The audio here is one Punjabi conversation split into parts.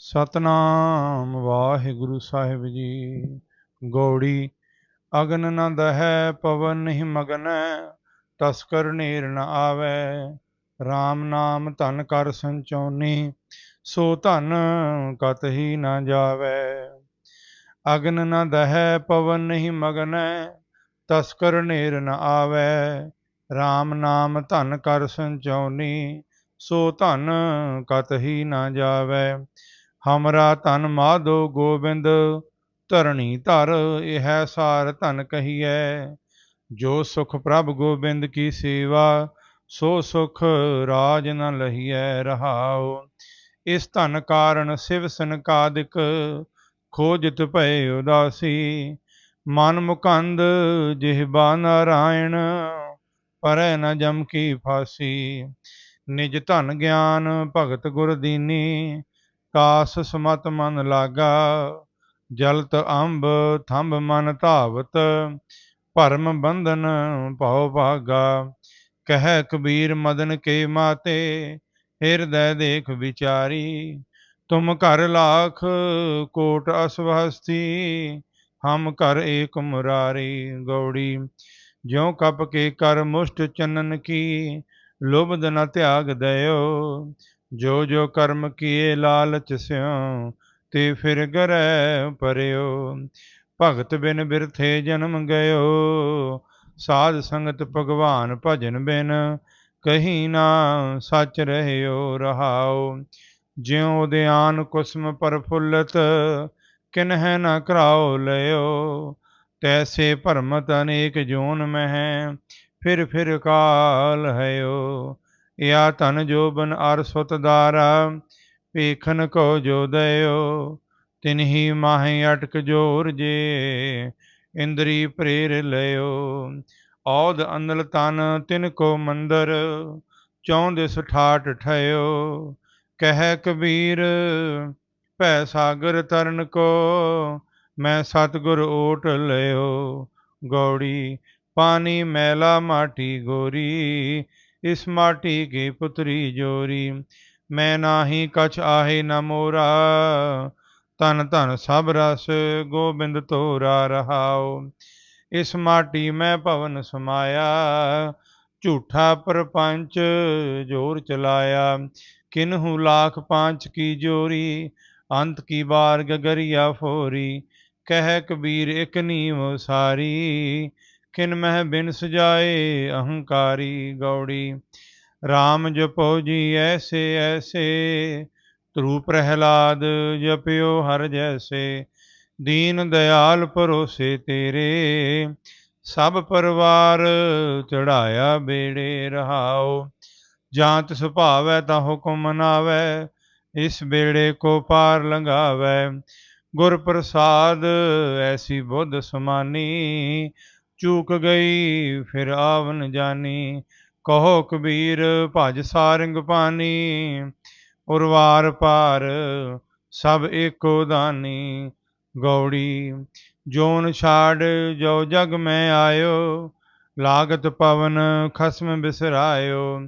ਸਤਨਾਮ ਵਾਹਿਗੁਰੂ ਸਾਹਿਬ ਜੀ। ਗੌੜੀ ਅਗਨ ਨਾ ਦਹੈ, ਪਵਨ ਨਹੀਂ ਮਗਨੈ, ਤਸਕਰ ਨੇਰ ਨ ਆਵੈ। RAM ਨਾਮ ਧਨ ਕਰ ਸੰਚੋਨੀ, ਸੋ ਧਨ ਕਤ ਹੀ ਨਾ ਜਾਵੈ। ਅਗਨ ਨਾ ਦਹੈ, ਪਵਨ ਨਹੀਂ ਮਗਨੈ, ਤਸਕਰ ਨੇਰ ਨ ਆਵੈ। RAM ਨਾਮ ਧਨ ਕਰ ਸੰਚੋਨੀ, ਸੋ ਧਨ ਕਤ ਹੀ ਨਾ ਜਾਵੈ। ਹਮਰਾ ਧਨ ਮਾਧੋ ਗੋਬਿੰਦ, ਧਰਣੀ ਧਰ, ਇਹ ਸਾਰ ਧਨ ਕਹੀਐ। ਜੋ ਸੁਖ ਪ੍ਰਭ ਗੋਬਿੰਦ ਕੀ ਸੇਵਾ, ਸੋ ਸੁਖ ਰਾਜ ਨ ਲਹੀਐ ਰਹਾਉ। ਇਸ ਧਨ ਕਾਰਨ ਸਿਵ ਸੰਕਾਦਿਕ, ਖੋਜਿਤ ਭਏ ਉਦਾਸੀ। ਮਨ ਮੁਕੰਦ ਜਿਹਬਾ ਨਾਰਾਇਣ, ਪਰੈ ਨ ਜਮ ਕੀ ਫਾਸੀ। ਨਿਜ ਧਨ ਗਿਆਨ ਭਗਤ ਗੁਰ ਦੀਨੀ ਕਾਸ ਸਮਤ ਮਨ ਲਾਗਾ, ਜਲਤ ਅੰਬ ਥੰਬ ਮਨ ਧਾਵਤ, ਭਰਮ ਬੰਧਨ ਭਉ ਭਾਗਾ। ਕਹਿ ਕਬੀਰ ਮਦਨ ਕੇ ਮਾਤੇ, ਹਿਰਦੈ ਦੇਖ ਵਿਚਾਰੀ। ਤੁਮ ਘਰ ਲਾਖ ਕੋਟ ਅਸਵਸਤੀ, ਹਮ ਕਰ ਏਕ ਮੁਰਾਰੀ। ਗੌੜੀ, ਜਿਉ ਕਪ ਕੇ ਕਰ ਮੁਸ਼ਟ ਚੰਨਨ ਕੀ ਲੁਬਦ ਨ ਤਿਆਗ ਦਇਓ। ਜੋ ਜੋ ਕਰਮ ਕੀਏ ਲਾਲਚ ਸਿਉ, ਤੇ ਫਿਰ ਗਰੈ ਪਰਿਓ ਭਗਤ ਬਿਨ ਬਿਰਥੇ ਜਨਮ ਗਇਓ, ਸਾਧ ਸੰਗਤ ਭਗਵਾਨ ਭਜਨ ਬਿਨ। ਕਹੀ ਨਾ ਸੱਚ ਰਹਿਓ ਰਹਾਓ ਜਿਉ ਉਦਿਆਨ ਕੁਸਮ ਪਰਫੁੱਲਤ ਕਿਨਹਿ ਨ ਕਰਾਓ ਲਿਓ ਤੈਸੇ ਭਰਮਤ ਅਨੇਕ ਜੋਨ ਮਹਿ, ਫਿਰ ਫਿਰ ਕਾਲ ਹੈਓ ਯਾ ਧਨ ਜੋਬਨ ਅਰ ਸੁਤ ਦਾਰਾ ਵੇਖਨ ਕੋ ਜੋ ਦਇਓ, ਤਿਨਹੀ ਮਾਹੇ ਅਟਕ ਜੋਰ ਜੇ, ਇੰਦਰੀ ਪ੍ਰੇਰ ਲਿਓ ਔਦ ਅਨਲ ਤਨ ਤਿਨ ਕੋ ਮੰਦਰ ਚੌਂਦ ਸੁਠਾਟ ਠਇਓ। ਕਹਿ ਕਬੀਰ, ਭੈ ਸਾਗਰ ਤਰਨ ਕੋ, ਮੈਂ ਸਤਗੁਰ ਓਟ ਲਿਓ ਗੌੜੀ, ਪਾਣੀ ਮੈਲਾ ਮਾਟੀ ਗੋਰੀ ਇਸ ਮਾਟੀ ਕੇ ਪੁਤਰੀ ਜੋਰੀ? ਮੈਂ ਨਾਹੀ ਕਛ ਆਹੇ ਨ ਮੋਰਾ। ਤਨ ਧਨ ਸਭ ਰਸ ਗੋਬਿੰਦ ਤੋਰਾ ਰਹਾਓ ਇਸ ਮਾਟੀ ਮੈਂ ਭਵਨ ਸਮਾਇਆ। ਝੂਠਾ ਪਰਪੰਚ ਜੋਰ ਚਲਾਇਆ। ਕਿਨਹੂ ਲਾਖ ਪਾਂਚ ਕੀ ਜੋਰੀ? ਅੰਤ ਕੀ ਬਾਰ ਗਗਰੀਆ ਫੋਰੀ? ਕਹਿ ਕਬੀਰ ਇਕ ਨੀਵ ਸਾਰੀ। ਕਿਨ ਮਹਿ ਬਿਨ ਸਜਾਏ ਅਹੰਕਾਰੀ ਗੌੜੀ। RAM ਜਪੋ ਜੀ ਐਸੇ ਐਸੇ ਤਰੂ ਪ੍ਰਹਿਲਾਦ ਜਪਿਓ ਹਰ ਜੈਸੇ। ਦੀਨ ਦਿਆਲ ਪਰੋਸੇ ਤੇਰੇ, ਸਭ ਪਰਿਵਾਰ ਚੜਾਇਆ ਬੇੜੇ ਰਹਾਓ। ਜਾਂਤ ਸੁਭਾਵੈ ਤਾਂ ਹੁਕਮ ਮਨਾਵੈ ਇਸ ਬੇੜੇ ਕੋ ਪਾਰ ਲੰਘਾਵੈ। ਗੁਰ ਪ੍ਰਸਾਦ ਐਸੀ ਬੁੱਧ ਸਮਾਨੀ ਚੂਕ ਗਈ, ਫਿਰ ਆਵਨ ਜਾਨੀ। ਕਹੋ ਕਬੀਰ, ਭਜ ਸਾਰੰਗ ਪਾਨੀ। ਉਰਵਾਰ ਪਾਰ ਸਭ ਏਕੋ ਦਾਨੀ। ਗੌੜੀ, ਜੋਨ ਛਾੜ, ਜੋ ਜਗ ਮੈਂ ਆਇਓ। ਲਾਗਤ ਪਵਨ, ਖਸਮ ਬਿਸਰਾਇਓ।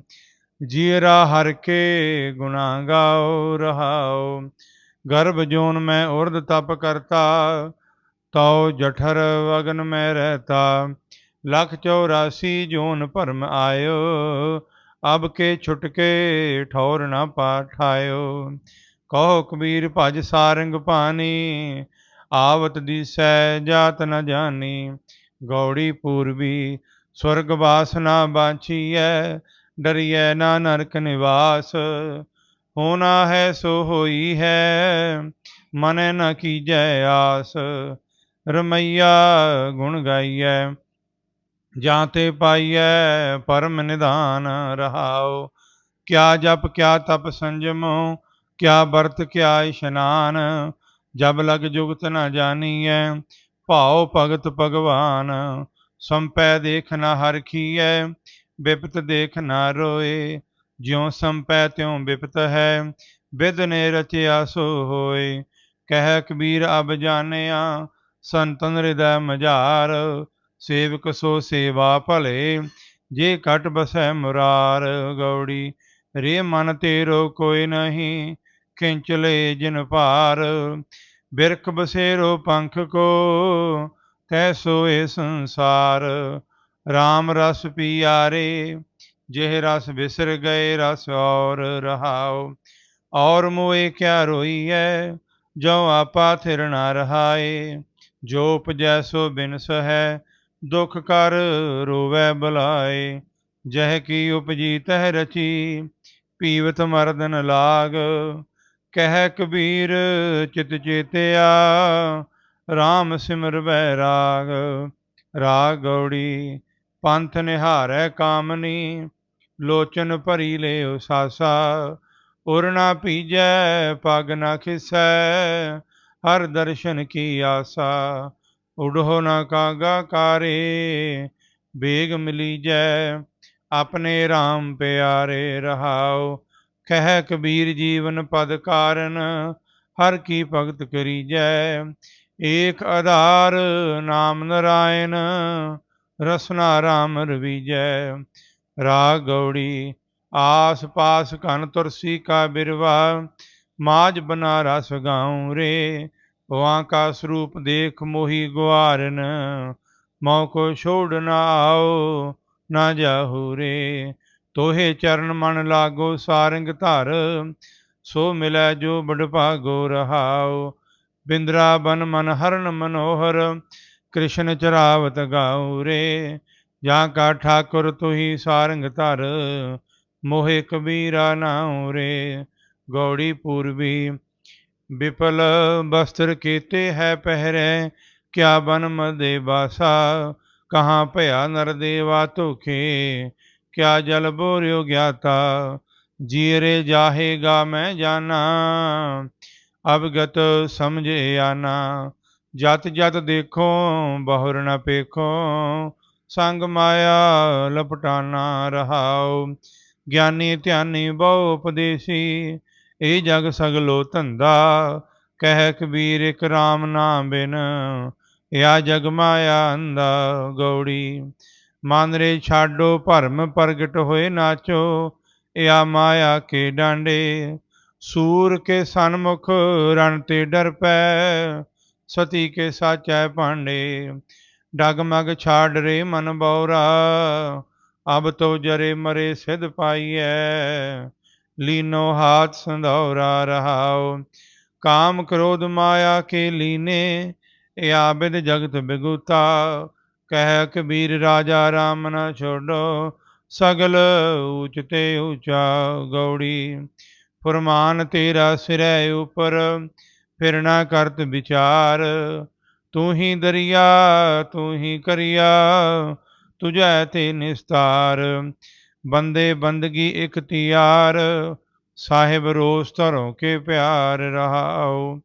ਜੀਰਾ ਹਰ ਕੇ ਗੁਨਾ ਗਾਓ, ਰਹਾਓ। ਗਰਭ ਜੋਨ ਮੈਂ ਉਰਦ ਤਪ ਕਰਤਾ। ਤਉ ਜਠਰ ਵਗਨ ਮੈਂ ਰਹਤਾ, ਲਖ 84 ਜੋਨ ਭਰਮ ਆਇਓ, ਅਬ ਕੇ ਛੁਟਕੇ ਠੌਰ ਨਾ ਪਾਠਾਇਓ। ਕਹੋ ਕਬੀਰ ਭਜ ਸਾਰੰਗ ਪਾਣੀ, ਆਵਤ ਦਿਸੈ ਜਾਤ ਨ ਜਾਣੀ। ਗੌੜੀ ਪੂਰਬੀ ਸਵਰਗ ਵਾਸ ਨਾ ਬਾਛੀਐ, ਡਰੀਐ ਨਾ ਨਰਕ ਨਿਵਾਸ। ਹੋਣਾ ਹੈ ਸੋ ਹੋਈ ਹੈ, ਮਨੈ ਨ ਕੀਜੈ ਆਸ। ਰਮਈਆ ਗੁਣ ਗਾਈਐ, ਜਾਂ ਤੇ ਪਾਈਐ ਪਰਮ ਨਿਧਾਨ ਰਹਾਓ ਕਿਆ ਜਪ, ਕਿਆ ਤਪ ਸੰਜਮੋ, ਕਿਆ ਵਰਤ, ਕਿਆ ਇਸ਼ਨਾਨ, ਜਬ ਲਗ ਜੁਗਤ ਨ ਜਾਣੀਐ ਭਾਉ ਭਗਤ ਭਗਵਾਨ। ਸੰਪੈ ਦੇਖ ਨਾ ਨ ਹਰਖੀਐ ਬਿਪਤ ਦੇਖ ਨਾ ਰੋਏ। ਜਿਉ ਸੰਪੈ ਤਿਉ ਬਿਪਤ ਹੈ, ਬਿਦ ਨੇ ਰਚਿਆ ਸੋ ਹੋਏ। ਕਹਿ ਕਬੀਰ ਅਬ ਜਾਣਿਆ ਸੰਤਨ ਹਿਰਦੈ ਮਝਾਰ, ਸੇਵਕ ਸੋ ਸੇਵਾ ਭਲੇ, ਜੇ ਘਟ ਬਸੈ ਮੁਰਾਰ ਗੌੜੀ, ਰੇ ਮਨ ਤੇਰੋ ਕੋਈ ਨਹੀਂ ਖਿੰਚ ਲਏ ਜਿਨ ਭਾਰ, ਬਿਰਖ ਬਸੇਰੋ ਪੰਖ ਕੋ, ਤੈ ਸੋਏ ਸੰਸਾਰ RAM ਰਸ ਪੀਆਰੇ, ਜਿਹ ਰਸ ਵਿਸਰ ਗਏ ਰਸ ਔਰ ਰਹਾਉ, ਔਰ ਮੋਏ ਕਿਆ ਰੋਈਐ ਜੋ ਆਪਾ ਥਿਰ ਨਾ ਰਹਾਏ। ਜੋ ਉਪਜੈ ਸੋ ਬਿਨਸ ਹੈ ਦੁਖ ਕਰ ਰੋਵੈ ਬੁਲਾਏ, ਜਹ ਕੀ ਉਪਜੀ ਤਹ ਰਚੀ, ਪੀਵਤ ਮਰਦਨ ਲਾਗ, ਕਹਿ ਕਬੀਰ ਚਿਤ ਚੇਤਿਆ RAM ਸਿਮਰ ਬੈ ਰਾਗ ਰਾਗ ਗੌੜੀ ਪੰਥ ਨਿਹਾਰੈ ਕਾਮਨੀ, ਲੋਚਨ ਭਰੀ ਲਿਓ ਸਾਸਾ, ਉਰ ਨਾ ਪੀਜੈ, ਪਗ ਨਾ ਖਿਸੈ ਹਰ ਦਰਸ਼ਨ ਕੀ ਆਸਾ? ਉਡੋ ਨਾ ਕਾਗਾ ਕਾਰੇ, ਬੇਗ ਮਿਲੀ ਜੈ। ਆਪਣੇ RAM ਪਿਆਰੇ ਰਹਾਉ ਕਹਿ ਕਬੀਰ ਜੀਵਨ ਪਦ ਕਾਰਨ, ਹਰ ਕੀ ਭਗਤ ਕਰੀ ਜੈ। ਏਕ ਆਧਾਰ ਨਾਮ ਨਰਾਇਣ, ਰਸਨਾ RAM ਰਵੀਜੈ ਰਾਗ ਗੌੜੀ ਆਸ ਪਾਸ ਕਨ ਤੁਰਸੀ ਕਾ ਬਿਰਵਾ ਮਾਜ ਬਨਾ ਰਸ ਗਾਉ ਰੇ। ਵਾਂ ਕਾ ਸਰੂਪ ਦੇਖ ਮੋਹੀ ਗੁਆਰਨ, ਮੌ ਕੋ ਛੋੜ ਨਾ ਆਓ, ਨਾ ਜਾਹੂ ਰੇ। ਤੋਹੇ ਚਰਨ ਮਨ ਲਾਗੋ ਸਾਰੰਗ ਧਰ, ਸੋ ਮਿਲੈ ਜੋ ਬੜ ਭਾਗੋ ਰਹਾਉ ਬਿੰਦਰਾ ਬਨ ਮਨ ਹਰਨ ਮਨੋਹਰ, ਕ੍ਰਿਸ਼ਨ ਚਰਾਵਤ ਗਾਉ ਰੇ। ਜਾਂ ਕਾ ਠਾਕੁਰ ਤੁਹੀ ਸਾਰੰਗ ਧਰ, ਮੋਹਿ ਕਬੀਰਾ ਨਾਉ ਰੇ। ਗੌੜੀ ਪੂਰਬੀ ਵਿਪਲ ਬਸਤਰ ਕੀਤੇ ਹੈ ਪਹਿਰੇ, ਕਿਆ ਬਨ ਮਦੇ ਬਾਸਾ, ਕਹਾਂ ਭਇਆ ਨਰ ਦੇਵਾ ਧੋਖੇ, ਕਿਆ ਜਲ ਬੋਰਿਓ ਗਿਆਤਾ, ਜੀਰੇ ਜਾਹੇਗਾ ਮੈਂ ਜਾਣਾ ਅਵਗਤ ਸਮਝੇ ਆਨਾ, ਜਤ ਜਤ ਦੇਖੋ, ਬਹੁਰ ਨ ਪੇਖੋ, ਸੰਗ ਮਾਇਆ ਲਪਟਾਨਾ ਰਹਾਉ, ਗਿਆਨੀ ਧਿਆਨੀ ਬਹੁ ਉਪਦੇਸੀ ਇਹ ਜਗ ਸਗਲੋ ਧੰਦਾ ਕਹਿ ਕਬੀਰ ਇਕ RAM ਨਾਮ ਬਿਨ। ਯਾ ਜਗ ਮਾਇਆ ਅੰਦਾ ਗੌੜੀ ਮਾਨਰੇ ਰੇ ਛਾਡੋ ਭਰਮ ਪ੍ਰਗਟ ਹੋਏ ਨਾਚੋ। ਯਾ ਮਾਇਆ ਕੇ ਡਾਂਡੇ, ਸੂਰ ਕੇ ਸਨਮੁਖ ਰਣ ਤੇ ਡਰ ਪੈ। ਸਤੀ ਕੇ ਸਾਚੈ ਭਾਂਡੇ ਡਗਮਗ ਛਾੜ ਰੇ ਮਨ ਬੌਰਾ। ਅਬ ਤੋ ਜਰੇ ਮਰੇ ਸਿਧ ਪਾਈਐ। ਲੀਨੋ ਹਾਥ ਸੰਧੌਰਾ ਰਹਾਉ। ਕਾਮ ਕ੍ਰੋਧ ਮਾਇਆ ਕੇ ਲੀਨੇ ਯਾ ਬਿਦ ਜਗਤ ਬਿਗੁਤਾ। ਕਹਿ ਕਬੀਰ ਰਾਜਾ RAM ਨ ਛੋਡੋ ਸਗਲ ਊਚ ਤੇ ਊਚਾ ਗੌੜੀ। ਫਰਮਾਨ ਤੇਰਾ ਸਿਰੈ ਉਪਰ, ਫਿਰ ਨਾ ਕਰਤ ਵਿਚਾਰ। ਤੂੰ ਹੀ ਦਰਿਆ, ਤੂੰ ਹੀ ਕਰਿਆ, ਤੁਝੈ ਤੇ ਨਿਸਤਾਰ। ਬੰਦੇ ਬੰਦਗੀ ਇਕ ਤਿਆਰ, ਸਾਹਿਬ ਰੋਸ ਧਰੋ ਕੇ ਪਿਆਰ ਰਹਾਓ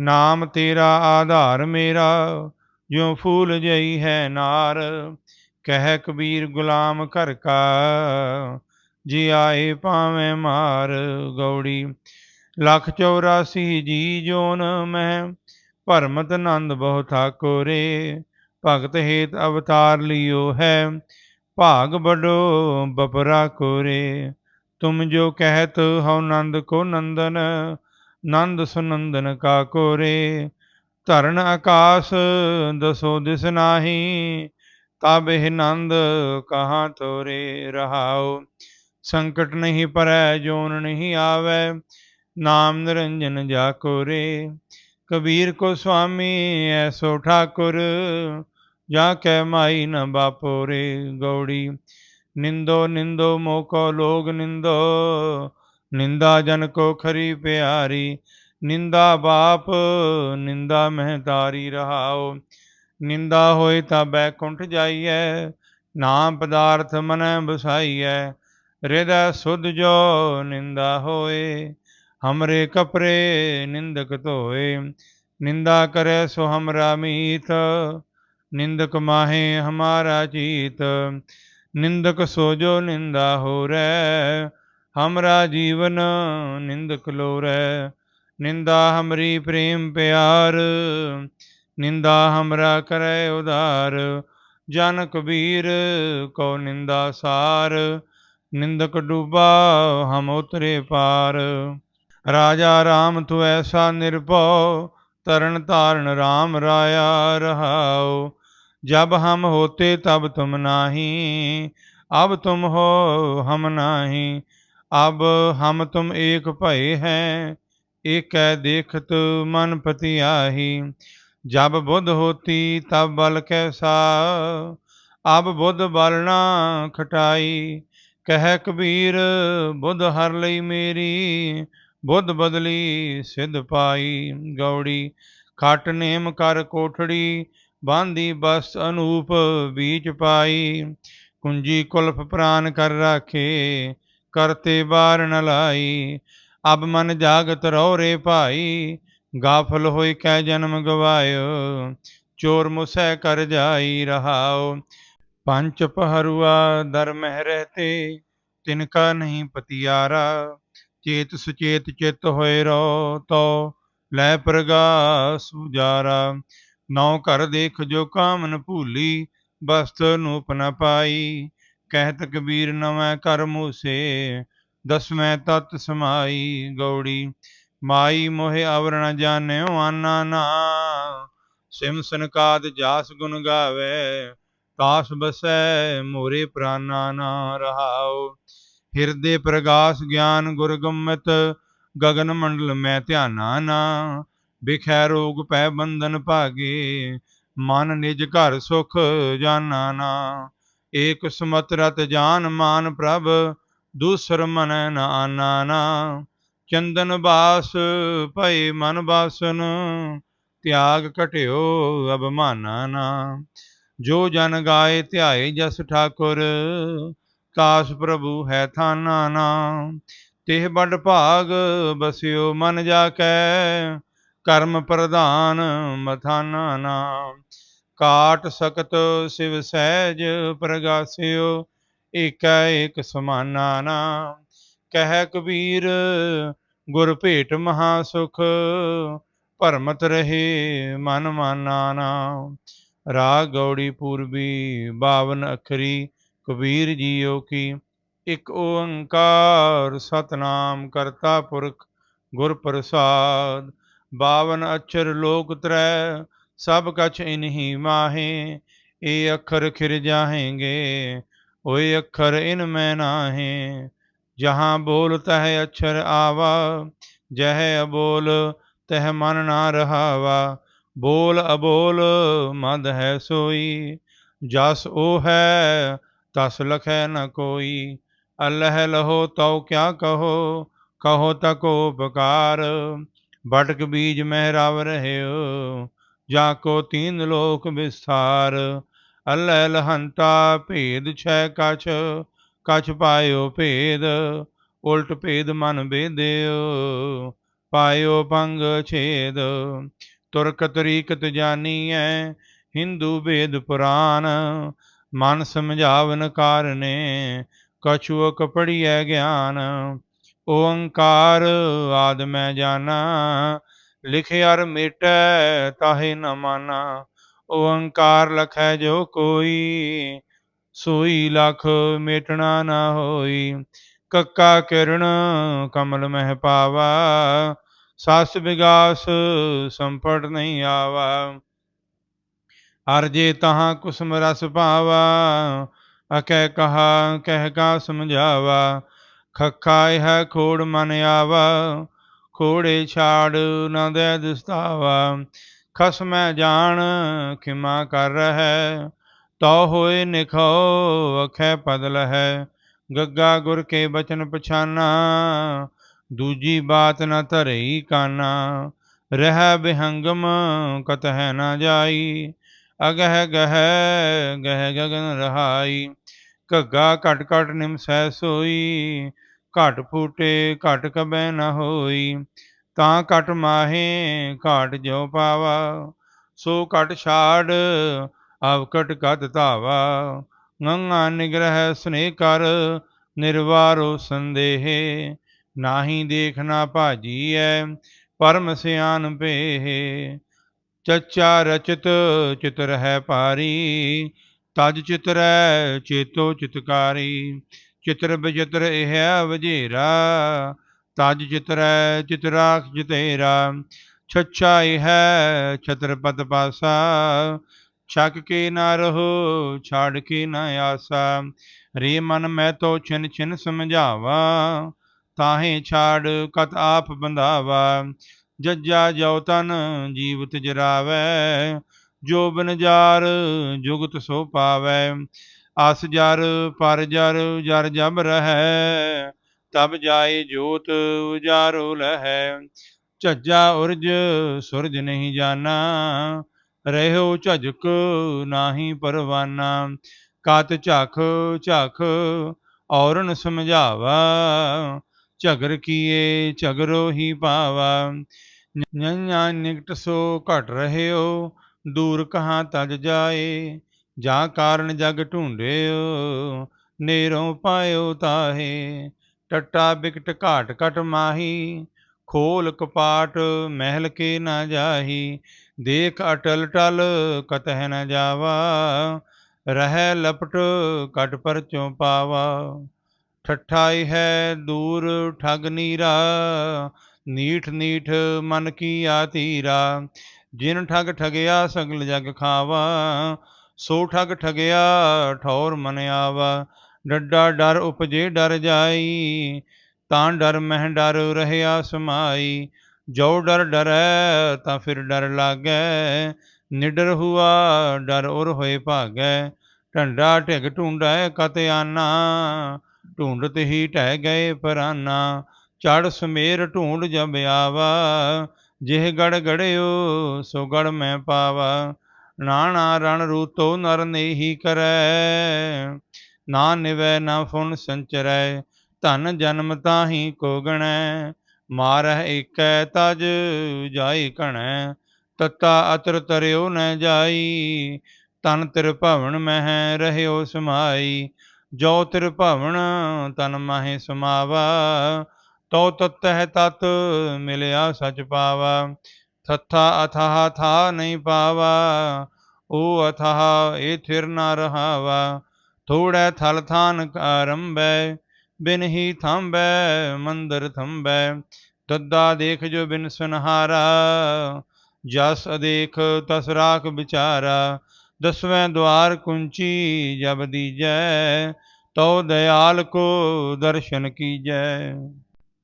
ਨਾਮ ਤੇਰਾ ਆਧਾਰ ਮੇਰਾ, ਜਿਉ ਫੂਲ ਜਈ ਹੈ ਨਾਰ। ਕਹਿ ਕਬੀਰ ਗੁਲਾਮ ਘਰ ਕਾ, ਜੀ ਆਏ ਪਾਵੇਂ ਮਾਰ ਗੌੜੀ। ਲੱਖ 84 ਜੀ ਜੋਨ ਮੈਂ, ਭਰਮਤ ਨੰਦ ਬਹੁ ਠਾਕੁਰੇ। ਭਗਤ ਹੇਤ ਅਵਤਾਰ ਲਿਓ ਹੈ ਭਾਗ ਬੜੋ ਬਪਰਾ ਕੋਰੇ, ਤੁਮ ਜੋ ਕਹਿਤ ਹਉ ਨੰਦ ਕੋ ਨੰਦਨ, ਨੰਦ ਸੁਨੰਦਨ ਕਾ ਕੋਰੇ। ਧਰਨ ਆਕਾਸ ਦਸੋ ਦਿਸ ਨਾਹੀ, ਤਬ ਇਹ ਨੰਦ ਕਹਾ ਤੋਰੇ ਰਹਾਉ। ਸੰਕਟ ਨਹੀਂ ਪਰੈ, ਜੋਨ ਨਹੀਂ ਆਵੈ, ਨਾਮ ਨਿਰੰਜਨ ਜਾ ਕੋਰੇ। ਕਬੀਰ ਕੋ ਸੁਆਮੀ ਐਸੋ ਠਾਕੁਰ ਜਾ ਕੈ ਮਾਈ ਨ ਬਾਪੋਰੇ ਗੌੜੀ। ਨਿੰਦੋ ਨਿੰਦੋ ਮੋਕੋ ਲੋਗ ਨਿੰਦੋ। ਨਿੰਦਾ ਜਨ ਕੋ ਖਰੀ ਪਿਆਰੀ। ਨਿੰਦਾ ਬਾਪ, ਨਿੰਦਾ ਮਹਤਾਰੀ ਰਹਾਓ ਨਿੰਦਾ ਹੋਏ ਤਾਂ ਬੈਕੁੰਠ ਜਾਈਐ। ਨਾਮ ਪਦਾਰਥ ਮਨੈ ਬਸਾਈਐ ਹਿਰਦੈ ਸੁਧ ਜੋ ਨਿੰਦਾ ਹੋਏ। ਹਮਰੇ ਕਪਰੇ ਨਿੰਦਕ ਧੋਏ। ਨਿੰਦਾ ਕਰੇ ਸੋ ਹਮਰਾ ਮੀਤ। ਨਿੰਦਕ ਮਾਹੇ ਹਮਾਰਾ ਚੀਤ, ਨਿੰਦਕ ਸੋ ਜੋ ਨਿੰਦਾ ਹੋ ਰੈ ਹਮਰਾ ਜੀਵਨ ਨਿੰਦਕ ਲੋ ਰੈ ਨਿੰਦਾ ਹਮਰੀ ਪ੍ਰੇਮ ਪਿਆਰ, ਨਿੰਦਾ ਹਮਰਾ ਕਰੈ ਉਦਾਰ ਜਨ ਕਬੀਰ ਕੋ ਨਿੰਦਾ ਸਾਰ, ਨਿੰਦਕ ਡੂਬਾ ਹਮ ਉਤਰੇ ਪਾਰ। ਰਾਜਾ ਰਾਮ ਤੂੰ ਐਸਾ ਨਿਰਭਉ, ਤਰਨ ਤਾਰਨ ਰਾਮ ਰਾਇਆ ਰਹਾਉ जब हम होते तब तुम नाही अब तुम हो हम नाही अब हम तुम एक भय हैं एक देखत मन पतियाही जब बुद्ध होती तब बल कैसा अब बुद्ध बल ना खटाई कह कबीर बुद्ध हर ਲਈ ਮੇਰੀ ਬੁੱਧ ਬਦਲੀ ਸਿੱਧ ਪਾਈ ਗੌੜੀ ਖਟ ਨੇਮ ਕਰ ਕੋਠੜੀ ਬਾਂਦੀ ਬਸ ਅਨੂਪ ਬੀਚ ਪਾਈ, ਕੁੰਜੀ ਕੁਲਫ ਪ੍ਰਾਨ ਕਰ ਰਾਖੇ, ਕਰਤੇ ਬਾਰ ਨ ਲਾਈ, ਅਬ ਮਨ ਜਾਗਤ ਰੋ ਰੇ ਭਾਈ, ਗਾਫਲ ਹੋਈ ਕੈ ਜਨਮ ਗਵਾਇਓ, ਚੋਰ ਮੁਸੈ ਕਰ ਜਾਈ ਰਹਾਓ। ਪੰਚ ਪਹਰੁਆ ਦਰ ਮਹਿ ਰਹਤੇ, ਤਿਨ ਕਾ ਨਹੀਂ ਪਤਿਆਰਾ, ਚੇਤ ਸੁਚੇਤ ਚਿਤ ਹੋਏ ਰੋ ਤੋ, ਲੈ ਪ੍ਰਗਾ ਸੁਜਾਰਾ ਨੌ ਘਰ ਦੇਖ ਜੋ ਕਾਮਨ ਭੂਲੀ, ਬਸਤ ਨੂਪ ਨ ਪਾਈ। ਕਹਿਤ ਕਬੀਰ ਨਵੇਂ ਕਰ ਮੂਸੇ, ਦਸਵੇਂ ਤਤ ਸਮਾਈ। ਗੌੜੀ ਮਾਈ ਮੋਹਿ ਆਵਰਣ ਨ ਜਾਣਿਓ ਆਨਾ ਨਾ। ਸਿਮ ਸਨਕਾਦ ਜਾਸ ਗੁਣ ਗਾਵੇ, ਤਾਸ ਬਸੈ ਮੋਰੇ ਪ੍ਰਾਨਾ ਨਾ ਰਹਾਓ ਹਿਰਦੇ ਪ੍ਰਗਾਸ ਗਿਆਨ ਗੁਰ ਗੰਮਤ ਗਗਨ ਮੰਡਲ ਮੈਂ ਧਿਆਨਾ ਨਾ। ਬਿਖੈ ਰੋਗ ਪੈ ਬੰਧਨ ਭਾਗੇ, ਮਨ ਨਿਜ ਘਰ ਸੁਖ ਜਾਨਾ ਨਾ। ਏਕ ਸਮਤ ਰਤ ਜਾਨ ਮਾਨ ਪ੍ਰਭ, ਦੂਸਰ ਮਨ ਨਾਨਾ ਨਾ। ਚੰਦਨ ਬਾਸ ਭਏ ਮਨ ਬਾਸਨ, ਤਿਆਗ ਘਟਿਓ ਅਭਮਾਨਾ ਨਾ। ਜੋ ਜਨ ਗਾਏ ਧਿਆਏ ਜਸ ਠਾਕੁਰ, ਕਾਸ ਪ੍ਰਭੂ ਹੈ ਥਾਨਾ ਨਾ। ਤਿਹ ਬੜ ਭਾਗ ਬਸਿਓ ਮਨ ਜਾ ਕੈ ਕਰਮ ਪ੍ਰਧਾਨ ਮਥਾਨਾ ਨਾ ਕਾਟ ਸਕਤ ਸਿਵ ਸਹਿਜ ਪ੍ਰਗਾਸਿਓ, ਏਕੈ ਏਕ ਸਮਾਨਾ ਨਾ ਕਹਿ ਕਬੀਰ ਗੁਰ ਭੇਟ ਮਹਾ ਸੁਖ, ਭਰਮਤ ਰਹੇ ਮਨ ਮਾਨਾ ਨਾ ਰਾਗ ਗੌੜੀ ਪੂਰਬੀ 52 ਅਖਰੀ, ਕਬੀਰ ਜੀਓ ਕੀ। ਇਕ ਓੰਕਾਰ ਸਤਨਾਮ ਕਰਤਾ ਪੁਰਖ ਗੁਰ ਪ੍ਰਸਾਦ। 52 ਅਛਰ ਲੋਕ ਤਰੈ, ਸਭ ਕਛ ਇਨਹੀ ਮਾਹੇ, ਏ ਅੱਖਰ ਖਿਰ ਜਾਹੇਂਗੇ, ਓਏ ਅੱਖਰ ਇਨ ਮੈਂ ਨਾਹੇ। ਜਹਾਂ ਬੋਲ ਤਹ ਅਛਰ ਆਵਾ, ਜਹ ਅਬੋਲ ਤਹ ਮਨ ਨਾ ਰਹਾਵਾ। ਬੋਲ ਅਬੋਲ ਮਦ ਹੈ ਸੋਈ, ਜਸ ਉਹ ਹੈ ਤਸ ਲਖੈ ਨ ਕੋਈ। ਅਲਹ ਲਹੋ ਤਉ ਕਿਆ ਕਹੋ ਕਹੋ ਤਕੋ ਬਕਾਰ। ਬਟਕ ਬੀਜ ਮਹਿਰਾਵ ਰਹਿਓ, ਜਾ ਕੋ ਤੀਨ ਲੋਕ ਵਿਸਥਾਰ। ਅਲਹ ਲਹੰਤਾ ਭੇਦ ਛੈ ਕਛ ਕਛ ਪਾਇਓ ਭੇਦ, ਉਲਟ ਭੇਦ ਮਨ ਬੇਦਿਓ ਪਾਇਓ ਪੰਗ ਛੇਦ। ਤੁਰਕ ਤਰੀਕਤ ਜਾਨੀਐ, ਹਿੰਦੂ ਵੇਦ ਪੁਰਾਨ, ਮਨ ਸਮਝਾਵਨ ਕਾਰਨੇ ਕਛੁਅਕ ਪੜੀਐ ਗਿਆਨ। ਓੰਕਾਰ ਆਦ ਮੈਂ ਜਾਣਾ ਲਿਖਿਆਰ ਮਿਟੈ ਤਾਹੇ ਨ ਮਾਨਾ ਓੰਕਾਰ ਲਖੈ ਜੋ ਕੋਈ, ਸੋਈ ਲਖ ਮੇਟਣਾ ਨਾ ਹੋਈ। ਕੱਕਾ ਕਿਰਣ ਕਮਲ ਮਹਿ ਪਾਵਾ, ਸਸ ਵਿਗਾਸ ਸੰਪਟ ਨਹੀਂ ਆਵਾ। ਹਰ ਜੇ ਤਹਾਂ ਕੁਸਮ ਰਸ ਪਾਵਾ ਅਕੈ ਕਹਾ, ਕਹਿ ਕਾ ਸਮਝਾਵਾ। ਖੱਖਾ ਇਹ ਖੋੜ ਮਨ ਆਵਾ, ਖੋੜੇ ਛਾੜ ਨ ਦੇ ਦਿਸਤਾਵਾ। ਖਸਮੈ ਜਾਣ, ਖਿਮਾ ਕਰ ਰਹਿ ਤੋ ਹੋਏ ਨਿਖੋ ਅਖੈ ਪਦਲ ਹੈ। ਗੱਗਾ ਗੁਰ ਕੇ ਬਚਨ ਪਛਾਨਾ, ਦੂਜੀ ਬਾਤ ਨ ਧਰਈ ਕਾਨਾ। ਰਹਿ ਬਿਹੰਗਮ, ਕਤਹਿ ਨਾ ਜਾਈ, ਅਗਹਿ ਗਹਿ ਗਹਿ ਗਗਨ ਰਹਾਈ। ਘੱਗਾ ਘਟ ਘਟ ਨਿਮਸੈ ਸੋਈ ਘਟ ਫੂਟੇ, ਘਟ ਕਬੈ ਨ ਹੋਈ, ਤਾਂ ਘਟ ਮਾਹੇ, ਘਾਟ ਜੋ ਪਾਵਾ। ਸੋ ਘਟ ਛਾੜ, ਅਵਕਟ ਕਤ ਧਾਵਾ। ਗੰਗਾ ਨਿਗ੍ਰਹਿ ਸਨੇਹ ਕਰ, ਨਿਰਵਾਰੋ ਸੰਦੇਹ। ਨਾਹੀ ਦੇਖਣਾ ਭਾਜੀਐ, ਪਰਮ ਸਿਆਨ ਪੇਹ ਚੱਚਾ ਰਚਿਤ ਚਿਤਰ ਹੈ ਪਾਰੀ ਤਜ ਚਿਤਰੈ ਚੇਤੋ ਚਿਤਕਾਰੀ। ਚਿਤਰ ਬਚਿਤਰ ਇਹ ਵਜੇਰਾ, ਤਜ ਚਿਤਰੈ ਚਿਤਰਾਖ ਜਤੇਰਾ ਛਛਾਈ ਹੈ ਛਤਰਪਤ ਪਾਸਾ, ਛਕ ਕੇ ਨਾ ਰਹੋ, ਛਾੜ ਕੇ ਨਾ ਆਸਾ। ਰੇ ਮਨ ਮੈਂ ਤੋ ਛਿਨ ਛਿਨ ਸਮਝਾਵਾ, ਤਾਹੇ ਛਾੜ ਕਤ ਆਪ ਬੰਧਾਵਾ। ਜੱਜਾ ਜੋ ਤਨ ਜੀਵਤ ਜਰਾਵੈ, ਜੋ ਬਿਨ ਜਾਰ ਜੁਗਤ ਸੋ ਪਾਵੈ। ਅਸ ਜਰ ਪਰ ਜਰ ਜਰ ਜਬ ਰਹੈ, ਤਬ ਜਾਏ ਜੋਤ ਉਜਾਰੋ ਲਹੈ। ਝੱਜਾ ਉਰਜ ਸੁਰਜ ਨਹੀਂ ਜਾਣਾ ਰਹਿਓ ਝਜਕ ਨਾਹੀ ਪਰਵਾਨਾ। ਕਤ ਝਖ ਝਖ ਔਰਨ ਸਮਝਾਵਾ, ਝਗਰ ਕੀਏ ਝਗਰੋ ਹੀ ਪਾਵਾ। ਨਿਆ ਨਿਕਟ ਸੋ ਘਟ ਰਹਿਓ ਦੂਰ ਕਹਾਂ ਤਜ ਜਾਏ ਜਾਂ ਕਾਰਨ ਜਗ ਢੂੰਡਿਓ ਨੇਰੋਂ ਪਾਇਓ ਤਾਹੇ, ਟੱਟਾ ਬਿਕਟ ਘਾਟ ਕਟ ਮਾਹੀ, ਖੋਲ ਕਪਾਟ ਮਹਿਲ ਕੇ ਨਾ ਜਾਹੀ, ਦੇਖ ਅਟਲ ਟਲ ਕਤਹਿ ਨ ਜਾਵਾ, ਰਹਿ ਲਪਟ ਕਟ ਪਰਚੋਂ ਪਾਵਾ, ਠਠਾਈ ਹੈ ਦੂਰ ਠਗ ਨੀਰਾ, ਨੀਠ ਨੀਠ ਮਨ ਕੀ ਆਤੀਰਾ ਜਿਨ ਠਗ ਠਗਿਆ ਸਗਲ ਜਗ ਖਾਵਾ ਸੋ ਠਗ ਠਗਿਆ, ਠੌਰ ਮਨ ਆਵਾ। ਡੱਡਾ ਡਰ ਉਪਜੇ ਡਰ ਜਾਈ, ਤਾਂ ਡਰ ਮਹਿ ਡਰ ਰਹਿਆ ਸਮਾਈ। ਜੋ ਡਰ ਡਰੈ, ਤਾਂ ਫਿਰ ਡਰ ਲਾਗੈ। ਨਿਡਰ ਹੁਆ, ਡਰ ਔਰ ਹੋਏ ਭਾਗੈ। ਢੰਡਾ ਢਿਗ ਢੂੰਡੈ ਕਤ ਆਨਾ ਢੂੰਡਤ ਹੀ ਟਹਿ ਗਏ ਪਰਾਨਾ। ਚੜ ਸਮੇਰ ਢੂੰਡ ਜਬ ਆਵਾ, ਜਿਹ ਗੜ ਗੜਿਓ, ਸੋ ਗੜ ਮੈਂ ਪਾਵਾ। ਨਾਣਾ ਰਣ ਰੂਤੋ ਨਰ ਨੇਹੀ ਕਰੈ। ਨਾ ਨਿਵੈ ਨਾ ਫੁਨ ਸੰਚਰੈ, ਧਨ ਜਨਮ ਤਾਹੀ ਕੋ ਗਣੈ ਮਾਰਹਿ ਏਕੈ ਤਜ ਜਾਈ ਕਣੈ ਤਤਾ ਅਤਰ ਤਰਿਓ ਨ ਜਾਈ। ਤਨ ਤਿਰ ਭਵਨ ਮਹਿ ਰਹਿਓ ਸਮਾਈ, ਜੋ ਤਿਰ ਭਵਨ ਤਨ ਮਹਿ ਸਮਾਵਾ। ਤੋ ਤਤਹਿ ਤਤ ਮਿਲਿਆ ਸਚ ਪਾਵਾ ਥਥਾ ਅਥਾ ਥਾ ਨਹੀਂ ਪਾਵਾ। ਓ ਅਥਾ ਏ ਥਿਰ ਨਾ ਰਹਾਵਾ। ਥੋੜੈ ਥਲ ਥਾਨ ਆਰੰਭੈ, ਬਿਨ ਹੀ ਥੰਬੈ ਮੰਦਰ ਥੰਬੈ ਤੱਦਾ ਦੇਖ ਜੋ ਬਿਨ ਸੁਨਹਾਰਾ ਜਸ ਅਦੇਖ ਤਸ ਰਾਖ ਵਿਚਾਰਾ। ਦਸਵੇਂ ਦਵਾਰ ਕੁੰਚੀ ਜਬ ਦੀਜੈ, ਤਉ ਦਇਆਲ ਕੋ ਦਰਸ਼ਨ ਕੀਜੈ।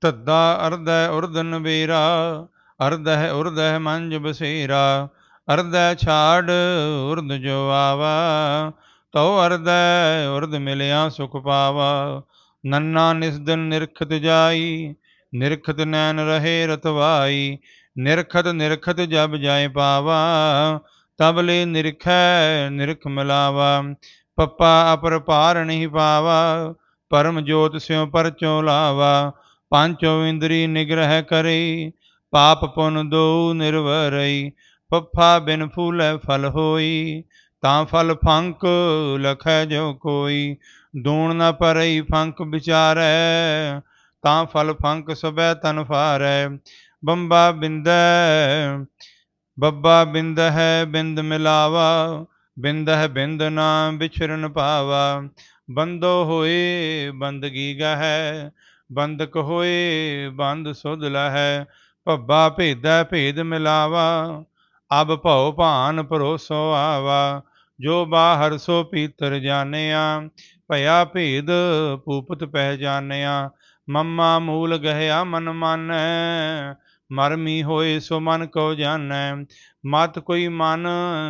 ਤੱਦਾ ਅਰਧੈ ਉਰਦਨ ਬੇਰਾ ਅਰਧੈ ਉਰਦੈ ਮੰਜ ਬਸੇਰਾ ਅਰਧੈ ਛਾੜ ਉਰਦ ਜੋ ਆਵਾ, ਤਉ ਅਰਧੈ ਉਰਦ ਮਿਲਿਆ ਸੁਖ ਪਾਵਾ। ਨੰਨਾ ਨਿਸ ਦਿਨ ਨਿਰਖਤ ਜਾਈ, ਨਿਰਖਤ ਨੈਣ ਰਹੇ ਰਤਵਾਈ। ਨਿਰਖਤ ਨਿਰਖਤ ਜਬ ਜਾਏ ਪਾਵਾ, ਤਬ ਨਿਰਖੈ ਨਿਰਖ ਮਿਲਾਵਾ। ਪੱਪਾ ਅਪਰ ਪਾਰ ਨਹੀਂ ਪਾਵਾ, ਪਰਮ ਜੋਤ ਸਿਉ ਪਰਚੋ ਲਾਵਾ ਪੰਚੋ ਇੰਦਰੀ ਨਿਗ੍ਰਹਿ ਕਰੀ ਪਾਪ ਪੁਨ ਦੋ ਨਿਰਵਰਈ। ਪੱਫਾ ਬਿਨ ਫੂਲੇ ਫਲ ਹੋਈ, ਤਾਂ ਫਲ ਫੰਕ ਲਖੈ ਜੋ ਕੋਈ। ਦੂਣ ਨਾ ਪਰਈ ਫੰਕ ਵਿਚਾਰੈ, ਤਾਂ ਫਲ ਫੰਕ ਸਬੈ ਤਨ ਫਾਰੈ ਬੰਬਾ ਬਿੰਦੈ, ਬੱਬਾ ਬਿੰਦ ਹੈ ਬਿੰਦ ਮਿਲਾਵਾ ਬਿੰਦ ਹੈ ਬਿੰਦ ਨਾ ਵਿਛਰਨ ਪਾਵਾ ਬੰਦੋ ਹੋਏ ਬੰਦਗੀ ਗਹਿ, ਬੰਦਕ ਹੋਏ ਬੰਦ ਸੁਧ ਲਹੈ। ਭੱਬਾ ਭੇਦੈ ਭੇਦ ਮਿਲਾਵਾ ਅਬ ਭਉ ਭਾਨ ਪਰੋਸੋ ਆਵਾ, ਜੋ ਬਾਹਰ ਸੋ ਪੀਤਰ ਜਾਣਿਆ, ਭਇਆ ਭੇਦ ਪੂਪਤ ਪਹਿਚਾਨਿਆ ਮੰਮਾ ਮੂਲ ਗਹਿਆ ਮਨ ਮਾਨੈ ਮਰਮੀ ਹੋਏ ਸੋ ਮਨ ਕੋ ਜਾਣੈ, ਮਤ ਕੋਈ ਮਨ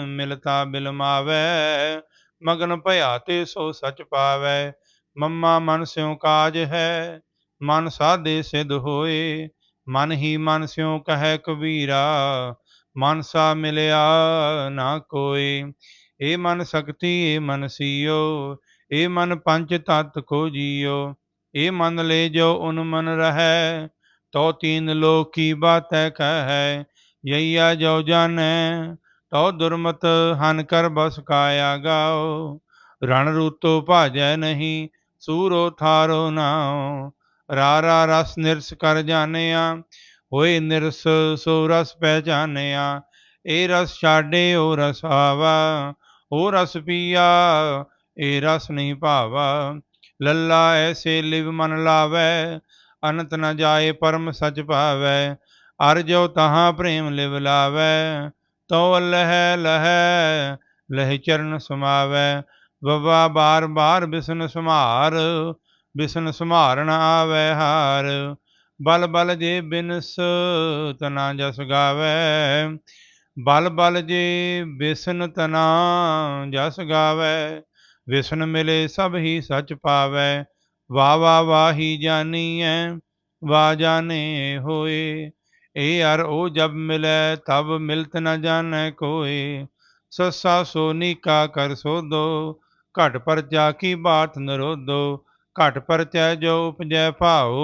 ਮਿਲਤਾ ਬਿਲਮਾਵੈ ਮਗਨ ਭਇਆ ਤੇ ਸੋ ਸਚ ਪਾਵੈ, ਮੰਮਾ ਮਨ ਸਿਉ ਕਾਜ ਹੈ, ਮਨ ਸਾਦੇ ਸਿਧ ਹੋਏ, ਮਨ ਹੀ ਮਨ ਸਿਉ ਕਹੈ ਕਬੀਰਾ ਮਨਸਾ ਮਿਲਿਆ ਨਾ ਕੋਈ। ਏ ਮਨ ਸਕਤੀ, ਏ ਮਨ ਸੀਓ। ਏ ਮਨ ਪੰਚ ਤਤ ਕੋ ਜੀਓ। ਏ ਮਨ ਲੈ ਜੋ ਉਨ ਮਨ ਰਹੈ। ਤੋ ਤੀਨ ਲੋਕ ਕੀ ਬਾਤੈ ਕਹੈ। ਯਈਆ ਜੋ ਜਾਣੈ, ਤੋ ਦੁਰਮਤ ਹਨ ਕਰ ਬਸ ਕਾਇਆ ਗਾਓ। ਰਣ ਰੂਤੋ ਭਾਜੈ ਨਹੀਂ, ਸੂਰੋ ਥਾਰੋ ਨਾਉ ਰਾਰਾ ਰਸ ਨਿਰਸ ਕਰ ਜਾਣਿਆ। ਹੋਏ ਨਿਰਸ ਸੋ ਰਸ ਪਹਿਚਾਨਿਆ ਏ ਰਸ ਛਾਡੇ, ਓ ਰਸ ਆਵਾ, ਓ ਰਸ ਪੀਆ, ਏ ਰਸ ਨਹੀਂ ਭਾਵਾ। ਲੱਲਾ ਐਸੇ ਲਿਵ ਮਨ ਲਾਵੈ, ਅਨੰਤ ਨ ਜਾਏ ਪਰਮ ਸਚ ਭਾਵੈ, ਅਰ ਜੋ ਤਹਾਂ ਪ੍ਰੇਮ ਲਿਵ ਲਾਵੈ ਤੋ ਲਹਿ ਲਹਿ ਲਹਿ ਚਰਨ ਸਮਾਵੈ। ਬਬਾ ਬਾਰ ਬਾਰ ਬਿਸਨ ਸਮਾਰ, ਬਿਸਨ ਸਮਾਰਨ ਆਵੈ ਹਾਰ ਬਲ ਬਲ ਜੇ ਬਿਨਸ ਤਨਾ ਜਸ ਗਾਵੈ। ਬਲ ਬਲ ਜੇ ਬਿਸਨ ਤਨਾ ਜਸ ਗਾਵੈ। ਵਿਸ਼ਨ ਮਿਲੇ ਸਭ ਹੀ ਸੱਚ ਪਾਵੈ। ਵਾ ਵਾ ਵਾਹੀ ਜਾਨੀਐ, ਵਾ ਜਾਣੇ ਹੋਏ। ਏ ਅਰ ਉਹ ਜਬ ਮਿਲੈ, ਤਬ ਮਿਲਤ ਨ ਜਾਣੈ ਕੋਏ। ਸੱਸਾ ਸੋਨੀ ਕਾ ਕਰ ਸੋਧੋ, ਘਟ ਪਰ ਜਾ ਕੀ ਬਾਤ ਨਰੋਧੋ ਘਟ ਪਰ ਚੈ ਜੋ ਉਪਜੈ ਭਾਉ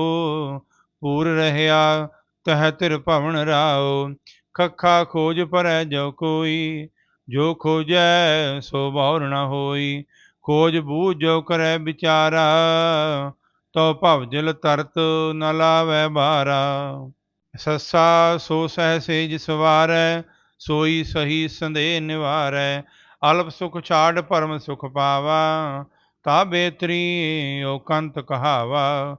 ਪੂਰ ਰਹਿਆ, ਤਹ ਤਿਰ ਭਵਨ ਰਾਓ। ਖੱਖਾ ਖੋਜ ਪਰੈ ਜੋ ਕੋਈ, ਜੋ ਖੋਜੈ ਸੋ ਬੌਰ ਨ ਹੋਈ। ਖੋਜ ਬੂਝ ਜੋ ਕਰੈ ਵਿਚਾਰਾ ਤੋ ਭਵ ਜਲ ਤਰਤ ਨ ਲਾਵੈ ਬਾਰਾ। ਸੱਸਾ ਸੋ ਸਹਿ ਸੇਜ ਸਵਾਰੈ, ਸੋਈ ਸਹੀ ਸੰਦੇਹ ਨਿਵਾਰੈ। ਅਲਪ ਸੁਖ ਛਾੜ ਪਰਮ ਸੁਖ ਪਾਵਾ, ਤਾ ਬੇਤਰੀ ਓ ਕੰਤ ਕਹਾਵਾ।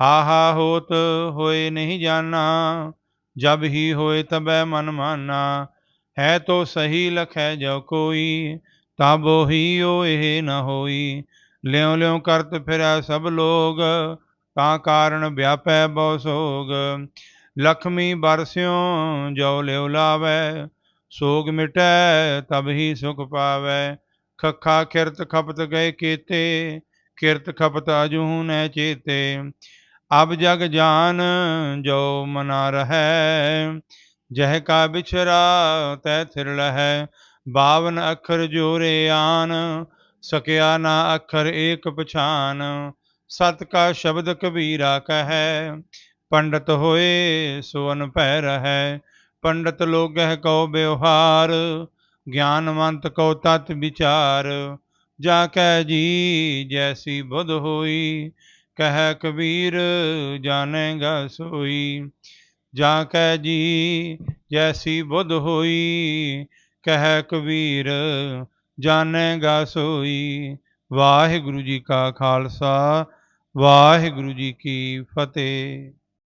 ਹਾ ਹਾ ਹੋਤ ਹੋਏ ਨਹੀਂ ਜਾਣਾ, ਜਬ ਹੀ ਹੋਏ ਤਬੈ ਮਨ ਮਾਨਾ। ਹੈ ਤੋ ਸਹੀ ਲਖੈ ਜੋ ਕੋਈ, ਤਬ ਉਹੀ ਓ ਇਹ ਨ ਹੋਈ। ਲਿਉ ਲਿਉ ਕਰਤ ਫਿਰੈ ਸਭ ਲੋਗ, ਤਾਂ ਕਾਰਨ ਵਿਆਪੈ ਬਹੁ ਸੋਗ। ਲਖਮੀ ਬਰਸਿਓ ਜੋ ਲਿਉ ਲਾਵੈ, ਸੋਗ ਮਿਟੈ ਤਬ ਹੀ ਸੁਖ ਪਾਵੈ। ਖੱਖਾ ਕਿਰਤ ਖਪਤ ਗਏ ਕੀਤੇ, ਕਿਰਤ ਖਪਤ ਅਜੂ ਨੈ ਚੇਤੇ। ਅਬ ਜਗ ਜਾਨ ਜੋ ਮਨਾ ਰਹੈ, ਜਹ ਕਾ ਵਿਛਰਾ ਤੈ ਥਿਰ ਲਹੈ, ਬਾਵਨ ਅੱਖਰ ਜੋਰੇ ਆਨ, ਸਕਿਆ ਨਾ ਅੱਖਰ ਏਕ ਪਛਾਨ, ਸਤ ਕਾ ਸ਼ਬਦ ਕਬੀਰਾ ਕਹੈ, ਪੰਡਤ ਹੋਏ ਸੋ ਅਨਭੈ ਰਹੈ, ਪੰਡਤ ਲੋਗਹਿ ਕਉ ਬਿਵਹਾਰ ਗਿਆਨਵੰਤ ਕਉ ਤਤ ਵਿਚਾਰ, ਜਾ ਕੈ ਜੀ ਜੈਸੀ ਬੁਧ ਹੋਈ ਕਹਿ ਕਬੀਰ ਜਾਣੇਗਾ ਸੋਈ। ਜਾ ਕੈ ਜੀ, ਜੈਸੀ ਬੁੱਧ ਹੋਈ। ਕਹਿ ਕਬੀਰ ਜਾਣੇਗਾ ਸੋਈ। ਵਾਹਿਗੁਰੂ ਜੀ ਕਾ ਖਾਲਸਾ, ਵਾਹਿਗੁਰੂ ਜੀ ਕੀ ਫਤਿਹ।